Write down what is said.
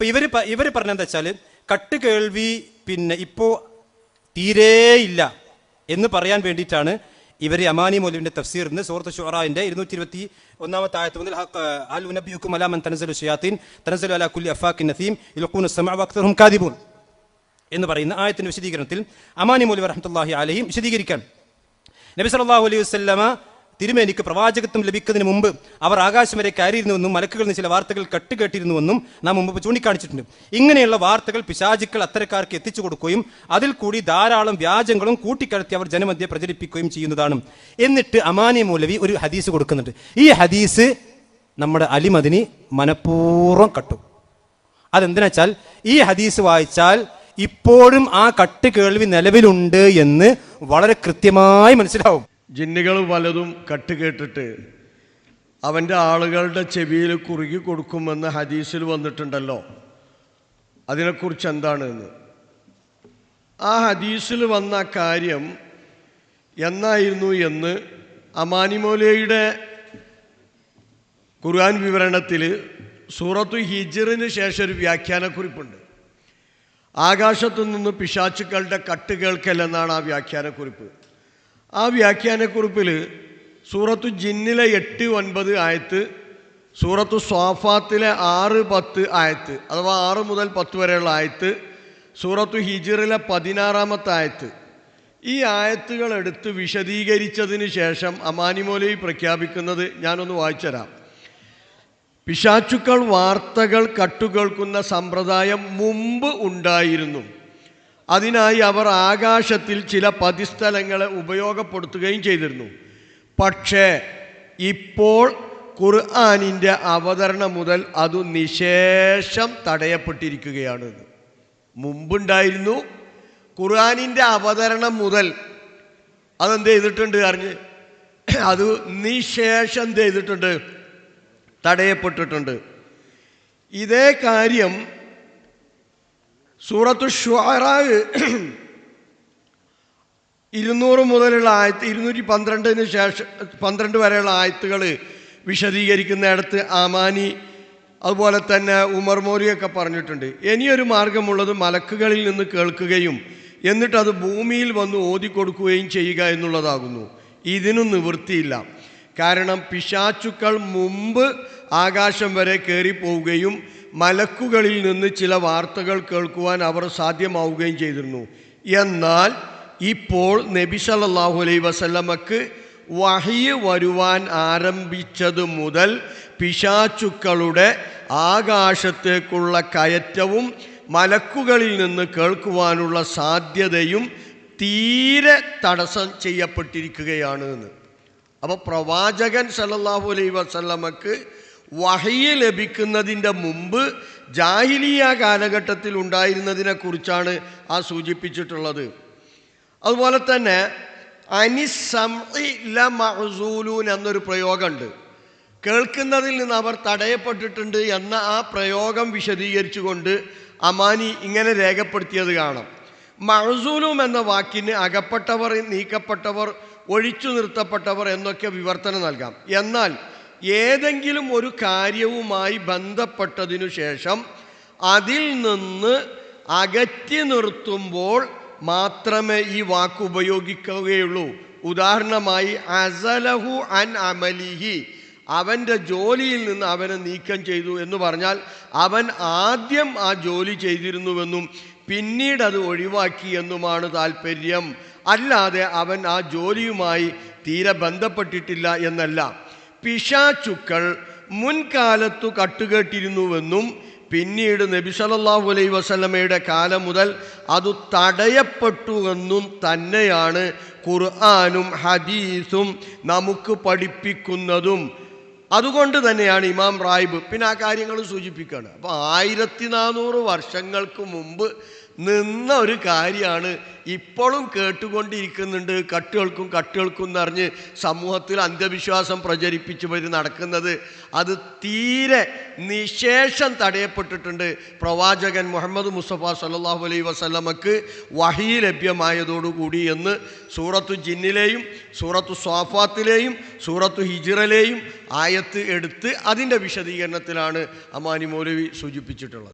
ഇപ്പൊ ഇവർ പ- ഇവർ പറഞ്ഞെന്താ വെച്ചാൽ കട്ട് കേൾവി പിന്നെ ഇപ്പോ തീരെയില്ല എന്ന് പറയാൻ വേണ്ടിയിട്ടാണ് ഇവർ അമാനി മൗലിന്റെ തഫ്സീർ നിന്ന് സുഹൃത്ത് ഷുറാന്റെ ഇരുന്നൂറ്റി ഇരുപത്തി ഒന്നാമത്തെ ആയത്ത് മുതൽ അൽ ഉനബിയുക്കും അലാമൻ തനസലു ഷയാത്തീൻ തനസലു അലാ കുല്ലി അഫാക്കിൻ നസീം ഇലക്കൂൻ സമഅ വഅക്തറുഹും കാദിബൂൻ എന്ന് പറയുന്ന ആയത്തിന്റെ വിശദീകരണത്തിൽ അമാനി മൗലി വറഹമത്തല്ലാഹി അലൈഹിം വിശദീകരിക്കാൻ. നബി സല്ലല്ലാഹു അലൈഹി വസല്ലമ തിരുമേനിക്ക് പ്രവാചകത്വം ലഭിക്കുന്നതിന് മുമ്പ് അവർ ആകാശം വരെ കയറിയിരുന്നുവെന്നും മലക്കുകളിൽ നിന്ന് ചില വാർത്തകൾ കട്ടുകേട്ടിരുന്നുവെന്നും നാം മുമ്പ് ചൂണ്ടിക്കാണിച്ചിട്ടുണ്ട്. ഇങ്ങനെയുള്ള വാർത്തകൾ പിശാചുക്കൾ അത്തരക്കാർക്ക് എത്തിച്ചു കൊടുക്കുകയും അതിൽ കൂടി ധാരാളം വ്യാജങ്ങളും കൂട്ടിക്കലർത്തി അവർ ജനമധ്യെ പ്രചരിപ്പിക്കുകയും ചെയ്യുന്നതാണ്. എന്നിട്ട് അമാനി മൗലവി ഒരു ഹദീസ് കൊടുക്കുന്നുണ്ട്. ഈ ഹദീസ് നമ്മുടെ അലിമദിനി മനഃപൂർവം കട്ടു. അതെന്തിനാച്ചാൽ ഈ ഹദീസ് വായിച്ചാൽ ഇപ്പോഴും ആ കട്ട് കേൾവി നിലവിലുണ്ട് എന്ന് വളരെ കൃത്യമായി മനസ്സിലാവും. ജിന്നുകൾ പലതും കട്ട് കേട്ടിട്ട് അവന്റെ ആളുകളുടെ ചെവിയിൽ കുറുകി കൊടുക്കുമെന്ന് ഹദീസിൽ വന്നിട്ടുണ്ടല്ലോ. അതിനെക്കുറിച്ച് എന്താണ് എന്ന്? ആ ഹദീസിൽ വന്ന കാര്യം എന്നായിരുന്നു എന്ന് അമാനിമോലയുടെ ഖുർആൻ വിവരണത്തിൽ സൂറത്തു ഹിജറിന് ശേഷം ഒരു വ്യാഖ്യാനക്കുറിപ്പുണ്ട്. ആകാശത്തു നിന്ന് പിശാച്ചുക്കളുടെ കട്ട് കേൾക്കലെന്നാണ് ആ വ്യാഖ്യാനക്കുറിപ്പ്. ആ വ്യാഖ്യാനക്കുറിപ്പിൽ സൂറത്തു ജിന്നിലെ എട്ട് ഒൻപത് ആയത്ത് സൂറത്തു സ്വാഫാത്തിലെ ആറ് പത്ത് ആയത്ത് അഥവാ ആറ് മുതൽ പത്ത് വരെയുള്ള ആയത്ത് സൂറത്തു ഹിജിറിലെ പതിനാറാമത്തെ ആയത്ത്. ഈ ആയത്തുകൾ എടുത്ത് വിശദീകരിച്ചതിന് ശേഷം അമാനിമോലി പ്രഖ്യാപിക്കുന്നത് ഞാനൊന്ന് വായിച്ചുതരാം പിശാച്ചുക്കൾ വാർത്തകൾ കട്ടുകേൾക്കുന്ന സമ്പ്രദായം മുമ്പ് ഉണ്ടായിരുന്നു. അതിനായി അവർ ആകാശത്തിൽ ചില പതിസ്ഥലങ്ങളെ ഉപയോഗപ്പെടുത്തുകയും ചെയ്തിരുന്നു. പക്ഷേ ഇപ്പോൾ ഖുർആാനിന്റെ അവതരണം മുതൽ അത് നിശേഷം തടയപ്പെട്ടിരിക്കുകയാണ്. മുമ്പുണ്ടായിരുന്നു ഖുർആാനിന്റെ അവതരണം മുതൽ അതെന്ത് ചെയ്തിട്ടുണ്ട് അറിഞ്ഞ്? അത് നിശേഷം എന്ത് ചെയ്തിട്ടുണ്ട്? തടയപ്പെട്ടിട്ടുണ്ട്. ഇതേ കാര്യം സൂറത്തു ഷുറാവ് ഇരുന്നൂറ് മുതലുള്ള ആയത്ത് ഇരുന്നൂറ്റി പന്ത്രണ്ടിന് ശേഷം പന്ത്രണ്ട് വരെയുള്ള ആയത്തുകൾ വിശദീകരിക്കുന്നിടത്ത് ആമാനി അതുപോലെ തന്നെ ഉമർ മോരിയൊക്കെ പറഞ്ഞിട്ടുണ്ട്. ഇനിയൊരു മാർഗമുള്ളത് മലക്കുകളിൽ നിന്ന് കേൾക്കുകയും എന്നിട്ടത് ഭൂമിയിൽ വന്ന് ഓതിക്കൊടുക്കുകയും ചെയ്യുക എന്നുള്ളതാകുന്നു. ഇതിനും നിവൃത്തിയില്ല. കാരണം പിശാച്ചുക്കൾ മുമ്പ് ആകാശം വരെ കയറിപ്പോവുകയും മലക്കുകളിൽ നിന്ന് ചില വാർത്തകൾ കേൾക്കുവാൻ അവർ സാധ്യമാവുകയും ചെയ്തിരുന്നു. എന്നാൽ ഇപ്പോൾ നബി സല്ലാഹു അലൈ വസല്ലമക്ക് വഹിയ് വരുവാൻ ആരംഭിച്ചത് മുതൽ പിശാച്ചുക്കളുടെ ആകാശത്തേക്കുള്ള കയറ്റവും മലക്കുകളിൽ നിന്ന് കേൾക്കുവാനുള്ള സാധ്യതയും തീരെ തടസ്സം ചെയ്യപ്പെട്ടിരിക്കുകയാണ് എന്ന്. അപ്പോൾ പ്രവാചകൻ സല്ലാഹു അലൈ വസല്ലമക്ക് വഹയ്യ് ലഭിക്കുന്നതിന്റെ മുമ്പ് ജാഹിലിയ കാലഘട്ടത്തിൽ ഉണ്ടായിരുന്നതിനെക്കുറിച്ചാണ് ആ സൂചിപ്പിച്ചിട്ടുള്ളത്. അതുപോലെ തന്നെ അനിസൂലൂൻ എന്നൊരു പ്രയോഗമുണ്ട്. കേൾക്കുന്നതിൽ നിന്ന് അവർ തടയപ്പെട്ടിട്ടുണ്ട് എന്ന ആ പ്രയോഗം വിശദീകരിച്ചുകൊണ്ട് അമാനി ഇങ്ങനെ രേഖപ്പെടുത്തിയത് കാണാം. മഴസൂലും എന്ന വാക്കിന് അകപ്പെട്ടവർ നീക്കപ്പെട്ടവർ ഒഴിച്ചു നിർത്തപ്പെട്ടവർ എന്നൊക്കെ വിവർത്തനം നൽകാം. എന്നാൽ ഏതെങ്കിലും ഒരു കാര്യവുമായി ബന്ധപ്പെട്ടതിനു ശേഷം അതിൽ നിന്ന് അകറ്റി നിർത്തുമ്പോൾ മാത്രമേ ഈ വാക്ക് ഉപയോഗിക്കുകയുള്ളൂ. ഉദാഹരണമായി അസലഹു അൻ അമലിഹി. അവന്റെ ജോലിയിൽ നിന്ന് അവനെ നീക്കം ചെയ്തു എന്ന് പറഞ്ഞാൽ അവൻ ആദ്യം ആ ജോലി ചെയ്തിരുന്നുവെന്നും പിന്നീട് അത് ഒഴിവാക്കി എന്നുമാണ് താല്പര്യം അല്ലാതെ അവൻ ആ ജോലിയുമായി തീരെ ബന്ധപ്പെട്ടിട്ടില്ല എന്നല്ല. പിശാചുക്കൾ മുൻകാലത്തു കട്ടുകെട്ടിരുന്നുവെന്നും പിന്നീട് നബി സല്ലല്ലാഹു അലൈഹി വസല്ലമയുടെ കാലം മുതൽ അത് തടയപ്പെട്ടുവെന്നും തന്നെയാണ് ഖുർആാനും ഹദീസും നമുക്ക് പഠിപ്പിക്കുന്നതും. അതുകൊണ്ട് തന്നെയാണ് ഇമാം റായിബ്. പിന്നെ ആ കാര്യങ്ങൾ സൂചിപ്പിക്കുകയാണ്. അപ്പോൾ ആയിരത്തി നാനൂറ് വർഷങ്ങൾക്ക് മുമ്പ് നിന്ന ഒരു കാര്യമാണ് ഇപ്പോഴും കേട്ടുകൊണ്ടിരിക്കുന്നുണ്ട്. കട്ടുകൾക്കും കട്ടുകൾക്കും എന്നറിഞ്ഞ് സമൂഹത്തിൽ അന്ധവിശ്വാസം പ്രചരിപ്പിച്ചു വരി നടക്കുന്നത്. അത് തീരെ നിശേഷം തടയപ്പെട്ടിട്ടുണ്ട്. പ്രവാചകൻ മുഹമ്മദ് മുസ്തഫ സല്ലാഹു അലൈ വസല്ലമക്ക് വഹി ലഭ്യമായതോടുകൂടി എന്ന് സൂറത്തു ജിന്നിലെയും സൂറത്തു സ്വാഫാത്തിലെയും സൂറത്തു ഹിജിറലെയും ആയത്ത് എടുത്ത് അതിന്റെ വിശദീകരണത്തിലാണ് അമാനി മൗലവി സൂചിപ്പിച്ചിട്ടുള്ളത്.